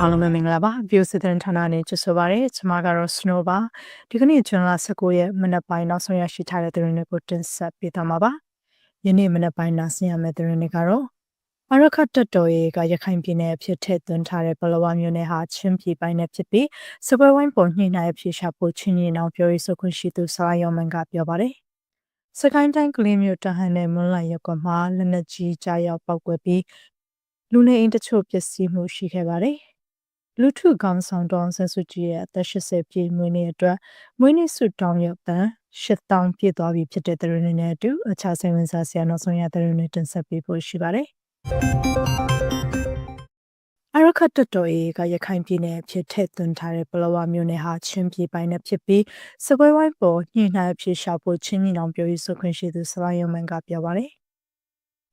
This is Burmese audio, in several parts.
အားလုံးပဲမင်္ဂလာပါ view စစ်တမ်းဌာနနဲ့ကြိုဆိုပါရစေကျွန်မကတော့ Snow ပါဒီကနေ့ဇွန်လ19ရက်မနက်ပိုင်းနောက်ဆုံးရရှိထားတဲ့သတင်းတွေကိုတင်ဆက်ပေးသွားမှာပါယနေ့မနက်ပိုင်းနားဆင်ရမယ့်သတင်းတွေကတော့အရခတ်တပ်တော်ရေးကရခိုင်ပြည်နယ်အဖြစ်ထည့်သွင်းထားတဲ့ပလောဝမျိုးနယ်ဟာချင်းပြည်ပိုင်းနဲ့ဖြစ်ပြီးစပွဲဝိုင်းပေါ်ညှိနှိုင်းအဖြစ်ရှာဖို့ချင်းရင်အောင်ပြောရေးဆိုခွင့်ရှိသူဆရာယောမန်ကပြောပါတယ်စကိုင်းတိုင်းကလေးမျိုးတဟန်နဲ့မွန်လိုက်ရက်ကွာမှာလက်နက်ကြီးကြားရောက်ပောက်ကွဲပြီးလူနေအိမ်တချို့ပျက်စီးမှုရှိခဲ့ပါတယ်။ လူထုကောင်ဆောင်တောင်းဆဆူကြီးရဲ့အသက်80ပြည့်မွေးနေ့အတွက်မွေးနေ့ဆုတောင်းရပန်8000ပြည့်သွားပြီဖြစ်တဲ့တရင်းနဲ့အတူအခြားစိတ်ဝင်စားစရာနောက်ဆုံးရတရင်းတွေတင်ဆက်ပေးဖို့ရှိပါတယ်။အရခတ်တတော်အေကရခိုင်ပြည်နယ်ဖြစ်ထက်သွင်းထားတဲ့ပလောဝမျိုးနယ်ဟာချင်းပြည်ပိုင်းနဲ့ဖြစ်ပြီးစပွဲဝိုင်းပေါ်ညှိနှိုင်းဖြစ်ရှာဖို့ချင်းညီနောင်ပြောရေးဆိုခွင့်ရှိသူဆရာယုံမန်ကပြောပါတယ်။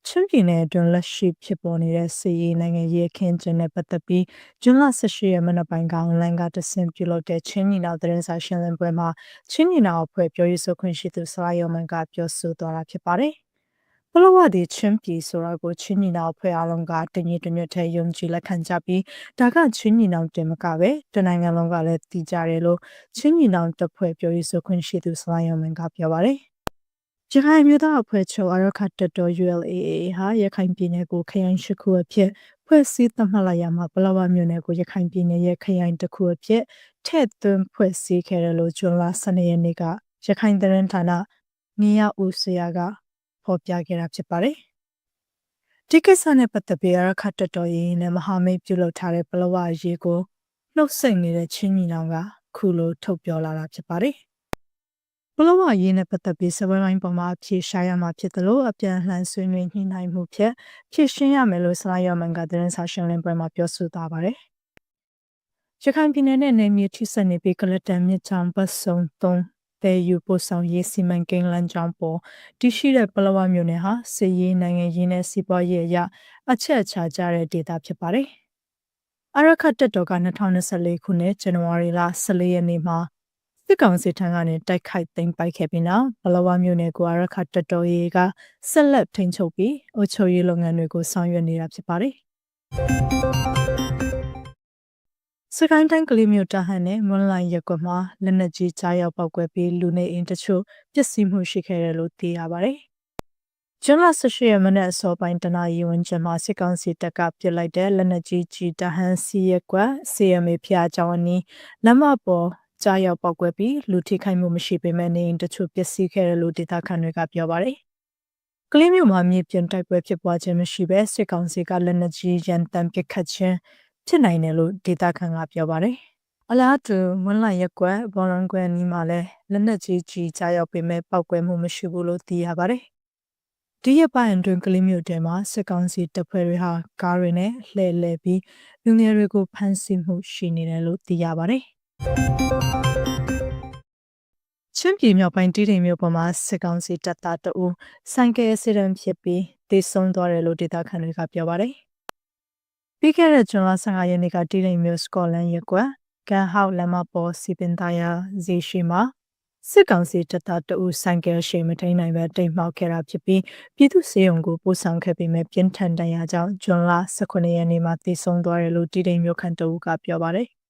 ချင်းပြည်နယ်အတွင်းလက်ရှိဖြစ်ပေါ်နေတဲ့စီးရီးနိုင်ငံရေးအခင်းကျင်းနဲ့ပတ်သက်ပြီးဂျွန်လ18ရက်မနက်ပိုင်းကအွန်လိုင်းကတဆင့်ပြုလုပ်တဲ့ချင်းညီနောင်သတင်းစာရှင်းလင်းပွဲမှာချင်းညီနောင်အဖွဲ့ပြောရေးဆိုခွင့်ရှိသူဆရာယုံမန်ကပြောဆိုသွားတာဖြစ်ပါတယ်။ပလောဝဒီချင်းပြည်ဆိုတာကိုချင်းညီနောင်အဖွဲ့အလုံးကတညီတညွတ်ထဲယုံကြည်လက်ခံကြပြီးဒါကချင်းညီနောင်တင်မကပဲတနိုင်ငံလုံးကလည်းတည်ကြတယ်လို့ချင်းညီနောင်တပ်ဖွဲ့ပြောရေးဆိုခွင့်ရှိသူဆရာယုံမန်ကပြောပါတယ်။ ရခိုင်မျိုးသားအဖွဲ့ချုပ်အရခတ်တတော် ULAA ဟာရခိုင်ပြည်နယ်ကိုခရိုင်ရှိခုအဖြစ်ဖွဲ့စည်းသတ်မှတ်လိုက်ရမှာပလောဝမျိုးနယ်ကိုရခိုင်ပြည်နယ်ရဲ့ခရိုင်တစ်ခုအဖြစ်ထည့်သွင်းဖွဲ့စည်းခဲ့တယ်လို့ဂျွန်လ12ရက်နေ့ကရခိုင်သတင်းဌာနနေရဦးစရာကဖော်ပြခဲ့တာဖြစ်ပါတယ်။ဒီကိစ္စနဲ့ပတ်သက်ပြီးအရခတ်တတော်ရင်းနဲ့မဟာမိတ်ပြုလုပ်ထားတဲ့ပလောဝရေးကိုနှုတ်ဆက်နေတဲ့ချင်းညီနောင်ကခုလိုထုတ်ပြောလာတာဖြစ်ပါတယ်။ ဘလဝရေးနဲ့ပတ်သက်ပြီးစပွဲပိုင်းပေါ်မှာဖြေရှားရမှာဖြစ်တယ်လို့အပြန်လှန်ဆွေးနွေးညှိနှိုင်းမှုဖြင့်ဖြေရှင်းရမယ်လို့ဆရာယောမန်ကသတင်းစာရှင်းလင်းပွဲမှာပြောဆိုသွားပါတယ်။ရခိုင်ပြည်နယ်နဲ့နေမြေထိစပ်နေပြီးကလတန်မြစ်ချောင်းပတ်စုံသုံးတဲ့ယူပို့ဆောင်ရေးစီမံကိန်းလမ်းကြောင်းပေါ်တရှိတဲ့ပလဝမြို့နယ်ဟာစစ်ရေးနိုင်ငံရေးနဲ့စီးပွားရေးအရအချက်အချာကြတဲ့ဒေသဖြစ်ပါတယ်။အရခတ်တက်တော်က2024ခုနှစ်ဇန်နဝါရီလ14ရက်နေ့မှာ စစ်ကောင်စီထံကနေတိုက်ခိုက်သိမ်းပိုက်ခဲ့ပြီးနောက်ဘလဝမြို့နယ်ကိုအရခတ်တတော်ရေးကဆက်လက်ထိန်းချုပ်ပြီးအုပ်ချုပ်ရေးလုပ်ငန်းတွေကိုဆောင်ရွက်နေတာဖြစ်ပါတယ်။စကိုင်းတိုင်းကလေးမြို့တဟန်နဲ့မွန်လိုင်းရက်ကွက်မှာလက်နက်ကြီးကြားရောက်ပောက်ကွဲပြီးလူနေအိမ်တချို့ပျက်စီးမှုရှိခဲ့တယ်လို့သိရပါတယ်။ကျွန်းလ18ရက်မနေ့အစောပိုင်းတနာရီဝန်းကျင်မှာစစ်ကောင်စီတပ်ကပစ်လိုက်တဲ့လက်နက်ကြီးကြီးတဟန်စီရက်ကွက် CMA ဖျားကြောင်းအနီးလမ်းမပေါ် ကြားရောက်ပောက်ကွဲပြီးလူထိခိုက်မှုမရှိပေမဲ့နေအိမ်တချို့ပျက်စီးခဲ့တယ်လို့ဒေသခံတွေကပြောပါတယ်။ကလေးမျိုးမှာမြေပြင်တိုက်ပွဲဖြစ်ပွားခြင်းမရှိဘဲစစ်ကောင်စီကလက်နက်ကြီးရန်တမ်းပစ်ခတ်ခြင်းဖြစ်နိုင်တယ်လို့ဒေသခံကပြောပါတယ်။အလားတူမွန်းလရက်ကွက်ဘော်ရန်ကွယ်နီးမှာလည်းလက်နက်ကြီးကြီးကြားရောက်ပေမဲ့ပောက်ကွဲမှုမရှိဘူးလို့သိရပါတယ်။ဒီရပိုင်းတွင်ကလေးမျိုးတဲမှာစစ်ကောင်စီတပ်ဖွဲ့တွေဟာကားတွေနဲ့လှည့်လည်ပြီးလူငယ်တွေကိုဖမ်းဆီးမှုရှိနေတယ်လို့သိရပါတယ်။ ချင်းပြည်မြောက်ပိုင်းတီးတိမ်မြို့ပေါ်မှာစစ်ကောင်စီတပ်သားတအူဆိုင်ကယ်စစ်တမ်းဖြစ်ပြီးတေဆုံးသွားတယ်လို့ဒေသခံတွေကပြောပါတယ်။ပြီးခဲ့တဲ့ဇွန်လ15ရက်နေ့ကတီးတိမ်မြို့စကော့လန်ရပ်ကွက်ကန်ဟောက်လမ်းမပေါ်စီပင်သားယာဇီရှိမှာစစ်ကောင်စီတပ်သားတအူဆိုင်ကယ်ရှိမထိန်နိုင်ပဲတိမ်မှောက်ခဲ့တာဖြစ်ပြီးပြည်သူစေယုံကိုပို့ဆောင်ခဲ့ပြီးမြပြင်းထန်တရားကြောင့်ဇွန်လ18ရက်နေ့မှာတေဆုံးသွားတယ်လို့တီးတိမ်မြို့ခံတအူကပြောပါတယ်။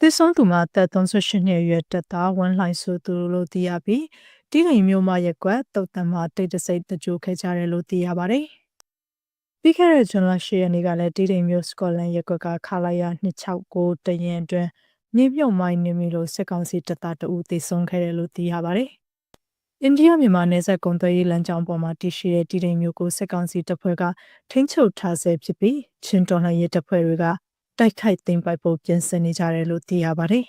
သစ်ဆုံးသူမှာသက်38နှစ်အရွယ်တက်သားဝမ်းလှိုင်ဆိုသူလို့သိရပြီးတိဂိမ်မျိုးမရက်ကွက်တုတ်တံမှာတိတ်တဆိတ်တကြိုခဲ့ကြတယ်လို့သိရပါတယ်။ပြီးခဲ့တဲ့ဇွန်လ10ရက်နေ့ကလည်းတိဂိမ်မျိုးစကော့လန်ရက်ကွက်ကခလာယာ269တရင်အတွင်းမြေမြုပ်မိုင်းနေပြီလို့စစ်ကောင်စီတပ်သားတအူသိဆုံးခဲ့တယ်လို့သိရပါတယ်။အိန္ဒိယမြန်မာနယ်စပ်ကုန်သွယ်ရေးလမ်းကြောင်းပေါ်မှာတည်ရှိတဲ့တည်တိမ်မျိုးကိုစစ်ကောင်စီတပ်ဖွဲ့ကထိန်းချုပ်ထားဆဲဖြစ်ပြီးချင်းတော်လှန်ရေးတပ်ဖွဲ့တွေက တိုက်ခိုက်သိမ်းပိုက်ဖို့ပြင်ဆင်နေကြတယ်လို့သိရပါတယ်။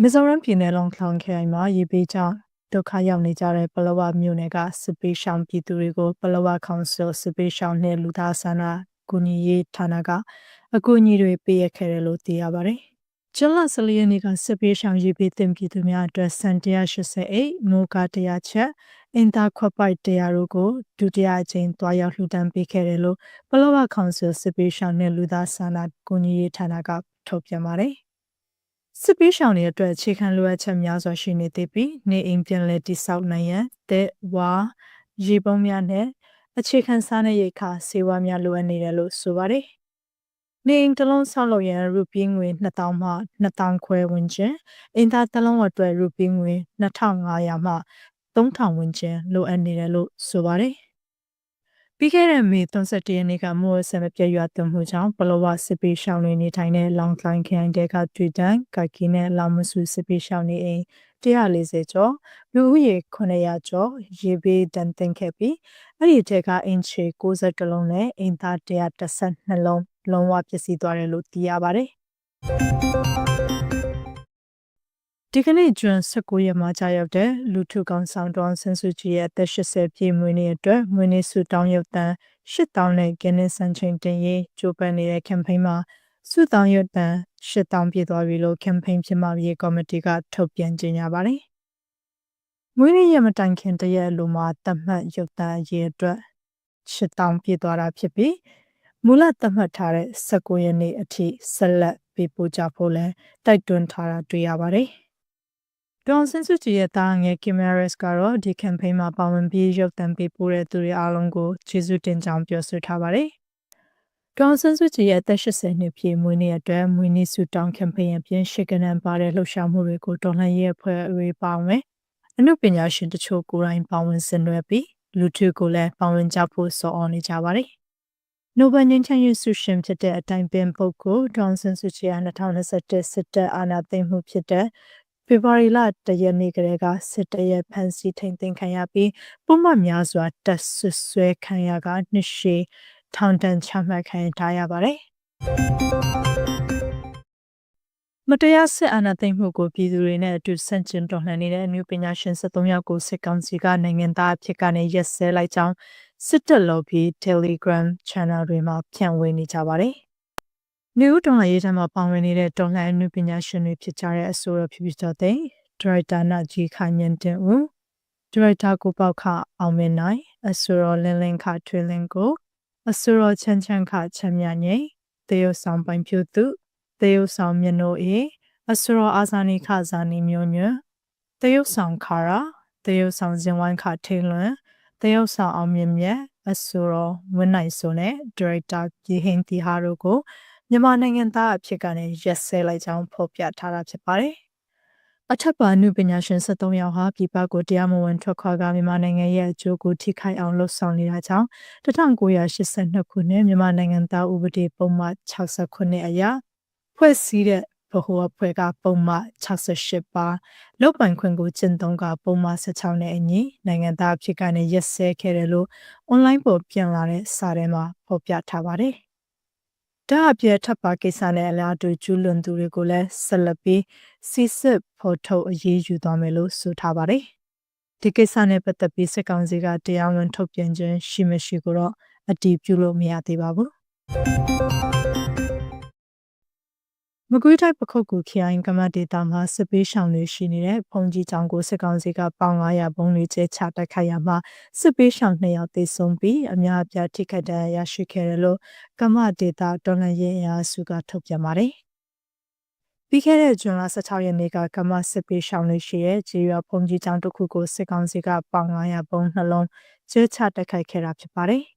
မီဇိုရမ်ပြည်နယ်လောင်ခေါင်ခရိုင်မှာရေပေးကြောင့်ဒုက္ခရောက်နေကြတဲ့ပလောဝမြို့နယ်ကစစ်ပေးရှောင်ပြည်သူတွေကိုပလောဝကောင်ဆယ်စစ်ပေးရှောင်နဲ့လူသားဆန္ဒကူညီရေးဌာနကအကူအညီတွေပေးရခဲ့တယ်လို့သိရပါတယ်။ ကျွလဆလီယနီကစစ်ပေးရှောင်ရေးပေးတင်ပြည်သူများအတွက်စံ188မိုးကား100ချက်အင်တာခွက်ပိုက်တရားတို့ကိုဒုတိယအကြိမ်တွားရောက်လှူဒန်းပေးခဲ့တယ်လို့ပလောဝကောင်ဆယ်စစ်ပေးရှောင်းနဲ့လူသားစာနာကူညီရေးဌာနကထုတ်ပြန်ပါတယ်။စစ်ပေးရှောင်းတွေအတွက်အခြေခံလိုအပ်ချက်များစွာရှိနေသေးပြီးနေအိမ်ပြန်လည်တိစောက်နိုင်ရန်တဲ့ဝါရေပုံးများနဲ့အခြေခံစားနပ်ရိက္ခာစေဝါများလိုအပ်နေတယ်လို့ဆိုပါတယ်။ နေအိမ်တစ်လုံးဆောက်လုပ်ရန်ရူပီငွေ2000မှ2000ခွဲဝန်းကျင်အင်သားတစ်လုံးအတွက်ရူပီငွေ2500မှ3000ဝန်းကျင်လိုအပ်နေတယ်လို့ဆိုပါတယ်။ပြီးခဲ့တဲ့မေ31ရက်နေ့ကမိုးဆံမပြည့်ရွာသွန်းမှုကြောင့်ပလောဝစစ်ပေးရှောင်းနေနေထိုင်တဲ့လောင်ကလိုင်းခရိုင်တဲကတွေ့တန်ကကီနဲ့လောင်မဆူစစ်ပေးရှောင်းနေအိမ်140ကျော်လူဦးရေ900ကျော်ရေဘေးတန်တင်ခဲ့ပြီးအဲ့ဒီတဲကအင်ချေ60လုံးနဲ့အိမ်သား132လုံး လုံးဝပျက်စီးသွားတယ်လို့သိရပါတယ်ဒီကနေ့ကျွန်း19ရက်မှာကြာရောက်တဲ့လူထုကောင်ဆောင်တောင်းဆန်းစုကြည်ရဲ့အသက်80ပြည့်မွေးနေ့အတွက်မွေးနေ့ဆုတောင်းရုပ်တန်း8000နဲ့ဂင်းနစ်စံချိန်တင်ရေးကြိုးပမ်းနေတဲ့ campaign မှာဆုတောင်းရုပ်တန်း8000ပြည့်သွားပြီလို့ campaign ဖြစ်မှရေးကော်မတီကထုတ်ပြန်ကြေညာပါတယ်။မွေးနေ့ရက်မတိုင်ခင်တရက်လိုမှာတတ်မှတ်ရုပ်တန်းရေးအတွက်8000ပြည့်သွားတာဖြစ်ပြီး မူလသတ်မှတ်ထားတဲ့19ရက်နေ့အထိဆက်လက်ပေးပို့ကြဖို့လဲတိုက်တွန်းထားတာတွေ့ရပါတယ်။ဒေါန်ဆင်စုကြည်ရဲ့တာငယ်ကင်မရက်စ်ကတော့ဒီ campaign မှာပါဝင်ပြီးရုပ်သံပေးပို့တဲ့သူတွေအားလုံးကိုကျေးဇူးတင်ကြောင်းပြောဆိုထားပါတယ်။ဒေါန်ဆင်စုကြည်ရဲ့အသက်80နှစ်ပြည့်မွေးနေ့အတွက်မွေးနေ့ဆုတောင်း campaign အပြင်ရှေ့ကနေပါတဲ့လှုပ်ရှားမှုတွေကိုဒေါ်လာရဲ့အဖွဲ့အဝေးပါဝင်အမှုပညာရှင်တချို့ကိုယ်တိုင်ပါဝင်ဆင်နွှဲပြီးလူထုကိုလည်းပါဝင်ကြဖို့စော်အော်နေကြပါတယ်။ နိုဘယ်ငြိမ်းချမ်းရေးဆုရှင်ဖြစ်တဲ့အတိုင်းပင်ပုဂ္ဂိုလ်ဒေါန်ဆင်စုကြည်က2021စစ်တပ်အာဏာသိမ်းမှုဖြစ်တဲ့ဖေဖော်ဝါရီလတရက်နေ့ကလေးကစစ်တရဲဖန်စီထိန်သိမ်းခံရပြီးပုံမှန်များစွာတက်ဆွဆွဲခံရကနှစ်ရှည်ထောင်ဒဏ်ချမှတ်ခံထားရပါတယ်မတရားစစ်အာဏာသိမ်းမှုကိုပြည်သူတွေနဲ့အတူဆန့်ကျင်တော်လှန်နေတဲ့အမျိုးပညာရှင်73ယောက်ကိုစစ်ကောင်စီကနိုင်ငံသားအဖြစ်ကနေရက်စဲလိုက်ကြောင်း စစ်တပ်လော်ပြီး Telegram Channel တွေမှာဖြန့်ဝေနေကြပါတယ်နေဦးတော်လှန်ရေးထံမှာပါဝင်နေတဲ့တော်လှန်အမှုပညာရှင်တွေဖြစ်ကြတဲ့အဆိုတော်ဖြစ်ဖြစ်တော်တဲ့ဒရိုက်တာနာကြီးခညန်တင်ဦးဒရိုက်တာကိုပေါက်ခအောင်မင်းနိုင်အဆိုတော်လင်းလင်းခထွေးလင်းကိုအဆိုတော်ချမ်းချမ်းခချမ်းမြငိမ့်တေယုဆောင်ပိုင်ဖြူသူတေယုဆောင်မြနိုအေအဆိုတော်အာဇာနီခဇာနီမျိုးညွတေယုဆောင်ခါရာတေယုဆောင်ဇင်ဝိုင်းခထိန်လွန် တေယုဆောင်အောင်မြင့်မြတ်အဆိုတော်ဝင်းနိုင်စုံနဲ့ဒါရိုက်တာပြည်ဟင်းတီဟာတို့ကိုမြန်မာနိုင်ငံသားအဖြစ်ကနေရက်စဲလိုက်ကြောင်းဖော်ပြထားတာဖြစ်ပါတယ်။အထက်ပါနုပညာရှင်73ယောက်ဟာပြည်ပကိုတရားမဝင်ထွက်ခွာကမြန်မာနိုင်ငံရဲ့အကျိုးကိုထိခိုက်အောင်လှုပ်ဆောင်နေတာကြောင့်1982ခုနှစ်မြန်မာနိုင်ငံသားဥပဒေပုံမှန်69အရဖွဲ့စည်းတဲ့ ဗဟိုအဖွဲ့ကပုံမှန်68ပါလုတ်ပိုင်ခွင့်ကိုကျင့်သုံးကပုံမှန်16နဲ့အညီနိုင်ငံသားဖြစ်ကနေရက်စဲခဲ့တယ်လို့အွန်လိုင်းပေါ်ပြန်လာတဲ့စာထဲမှာဖော်ပြထားပါတယ်။ဒါအပြည့်ထပ်ပါကိစ္စနဲ့အလားတူကျူးလွန်သူတွေကိုလည်းဆက်လက်ပြီးစီစစ်ဖော်ထုတ်အရေးယူသွားမယ်လို့ဆိုထားပါတယ်။ဒီကိစ္စနဲ့ပတ်သက်ပြီးစစ်ကောင်စီကတရားဝင်ထုတ်ပြန်ခြင်းရှိမရှိကိုတော့အတည်ပြုလို့မရသေးပါဘူး။ မကွေးတိုင်းပခုတ်ကူခရိုင်ကမ္ဘာဒေတာမှာစစ်ပေးရှောင်တွေရှိနေတဲ့ဖုန်ကြီးကျောင်းကိုစစ်ကောင်စီကပေါင်900ဘုံတွေကျဲချတိုက်ခိုက်ရမှာစစ်ပေးရှောင်2ယောက်သေဆုံးပြီးအများအပြားထိခိုက်ဒဏ်ရာရရှိခဲ့တယ်လို့ကမ္ဘာဒေတာတော်လှန်ရေးအရာစုကထုတ်ပြန်ပါတယ်။ပြီးခဲ့တဲ့ဇွန်လ16ရက်နေ့ကကမ္ဘာစစ်ပေးရှောင်တွေရှိတဲ့ဂျေရွာဖုန်ကြီးကျောင်းတစ်ခုကိုစစ်ကောင်စီကပေါင်900ဘုံနှလုံးကျဲချတိုက်ခိုက်ခဲ့တာဖြစ်ပါတယ်။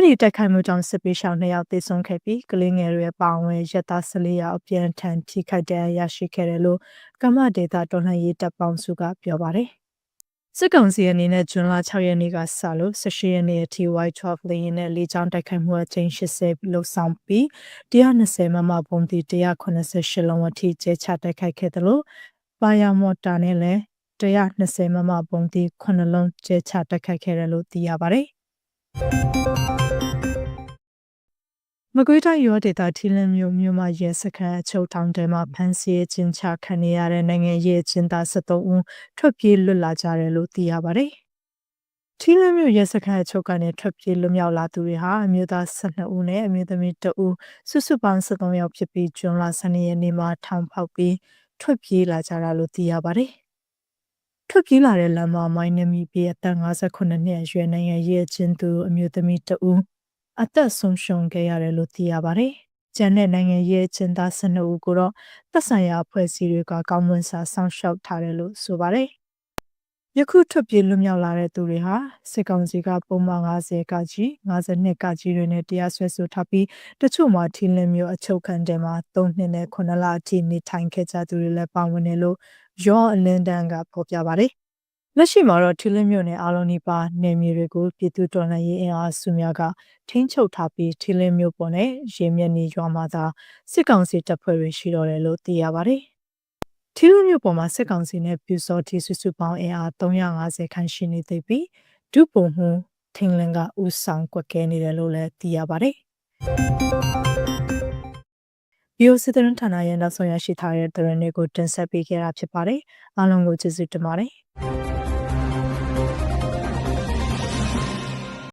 အဲ့ဒီတိုက်ခိုက်မှုကြောင့်စစ်ပေးရှောင်နှစ်ယောက်သေဆုံးခဲ့ပြီးကလေးငယ်တွေပါဝင်ရတာ14ယောက်အပြန်ထန်ထိခိုက်ဒဏ်ရာရရှိခဲ့တယ်လို့ကမ္ဘာဒေတာတော်လှန်ရေးတပ်ပေါင်းစုကပြောပါတယ်။စစ်ကောင်စီအနေနဲ့ဇွန်လ6ရက်နေ့ကစလို့18ရက်နေ့အထိ Y12 လေယာဉ်နဲ့လေကြောင်းတိုက်ခိုက်မှုအကြိမ်80လှုပ်ဆောင်ပြီး120မမဘုံတီ188လုံးအထိကျဲချတိုက်ခိုက်ခဲ့တယ်လို့ပါယာမော်တာနဲ့လည်း120မမဘုံတီ9လုံးကျဲချတိုက်ခိုက်ခဲ့တယ်လို့သိရပါတယ်။ မကွေးတိုင်းရောဒေတာထီလင်းမျိုးမြို့မှာရဲစခန်းအချုပ်ထောင်ထဲမှာဖမ်းဆီးခြင်းချခံနေရတဲ့နိုင်ငံရေးကျင်းသား73ဦးထွက်ပြေးလွတ်လာကြတယ်လို့သိရပါတယ်။ထီလင်းမျိုးရဲစခန်းအချုပ်ကနေထွက်ပြေးလွတ်မြောက်လာသူတွေဟာအမျိုးသား12ဦးနဲ့အမျိုးသမီး2ဦးစုစုပေါင်း73ယောက်ဖြစ်ပြီးဂျွန်လ12ရက်နေ့မှာထောင်ဖောက်ပြီးထွက်ပြေးလာကြတာလို့သိရပါတယ်။ထွက်ပြေးလာတဲ့လမ်းမှာမိုင်းနမီပြည်အသက်58နှစ်အရွယ်နိုင်ငံရေးအချင်းသူအမျိုးသမီး2ဦး အသက်ဆုံးရှုံးခဲ့ရတယ်လို့သိရပါတယ်။ကျန်တဲ့နိုင်ငံရဲ့ကျင်းသား12ဦးကိုတော့သက်ဆိုင်ရာအဖွဲ့အစည်းတွေကကောင်းမွန်စွာစောင့်ရှောက်ထားတယ်လို့ဆိုပါတယ်။ယခုထွက်ပြေးလွတ်မြောက်လာတဲ့သူတွေဟာစစ်ကောင်စီကပုံမှန်50ကကြီး52ကကြီးတွေနဲ့တရားစွဲဆိုထားပြီးတချို့မှာထီလင်းမျိုးအချုပ်ခံတဲ့မှာ3နှစ်နဲ့9လအထိနေထိုင်ခဲ့ကြသူတွေလည်းပါဝင်တယ်လို့ရောအလင်းတန်းကဖော်ပြပါတယ်။ လက်ရှိမှာတော့ထီလင်းမျိုးနဲ့အားလုံးဒီပါနေမြေတွေကိုပြည်သူတော်လှန်ရေးအင်အားစုများကထိန်းချုပ်ထားပြီးထီလင်းမျိုးပေါ်နဲ့ရေမျက်နှာရွာမှာသာစစ်ကောင်စီတပ်ဖွဲ့တွေရှိတော့တယ်လို့သိရပါတယ်။ထီလူမျိုးပေါ်မှာစစ်ကောင်စီနဲ့ပြူစောတီစုစုပေါင်းအင်အား350ခန့်ရှိနေသေးပြီးဒုပုံမှုထင်းလင်းကဥဆောင်ကွက်ကဲနေတယ်လို့လည်းသိရပါတယ်။ဘီယိုစစ်တရန်ဌာနရဲ့နောက်ဆုံးရရှိထားတဲ့သတင်းတွေကိုတင်ဆက်ပေးခဲ့တာဖြစ်ပါတယ်။အားလုံးကိုကျေးဇူးတင်ပါတယ်။